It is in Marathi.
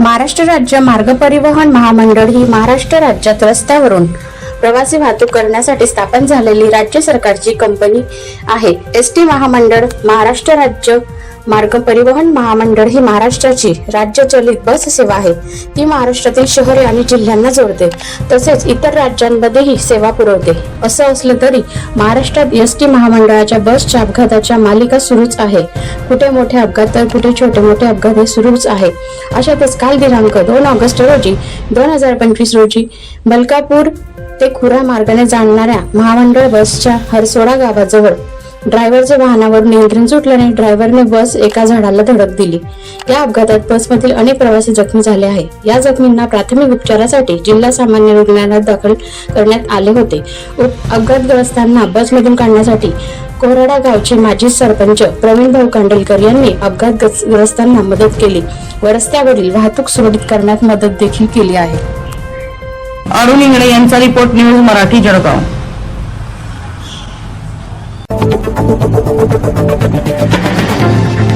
महाराष्ट्र राज्य मार्ग परिवहन महामंडळ ही महाराष्ट्र राज्यात रस्त्यावरून प्रवासी वाहतूक करण्यासाठी स्थापन झालेली राज्य सरकारची कंपनी आहे. एस टी महामंडळ महाराष्ट्र राज्य मार्ग परिवहन महामंडळ ही महाराष्ट्राची राज्यचलित बस सेवा आहे. ती महाराष्ट्रातील शहरे आणि जिल्ह्यांना जोडते. तसेच इतर राज्यांमध्येही सेवा पुरवते. असं असलं तरी महाराष्ट्रात एस टी महामंडळाच्या बसच्या अपघाताच्या मालिका सुरूच आहे. कुठे मोठे अपघात तर कुठे छोटे मोठे अपघात हे सुरूच आहे. अशातच काल दिनांक दोन ऑगस्ट रोजी दोन हजार पंचवीस रोजी बलकापूर ते खुरा मार्गाने जाणणाऱ्या महामंडळ बसच्या हरसोडा गावाजवळ ड्रायव्हरच्या वाहनावर नियंत्रण सुटल्याने ड्रायव्हरने बस एका झाडाला धडक दिली. या अपघातात बसमधील अनेक प्रवासी जखमी झाले आहे या जखमींना प्राथमिक उपचारासाठी जिल्हा सामान्य रुग्णालयात दाखल करण्यात आले होते. अपघातग्रस्तांना बसमधून काढण्यासाठी कोराडा गावचे माजी सरपंच प्रवीण भाऊ कांडलकर यांनी अपघातग्रस्तांना मदत केली व रस्त्यावरील वाहतूक सुरळीत करण्यात मदत देखील केली आहे. अरुण इंगळे यांचा report news Marathi Jalgaon. Thank you.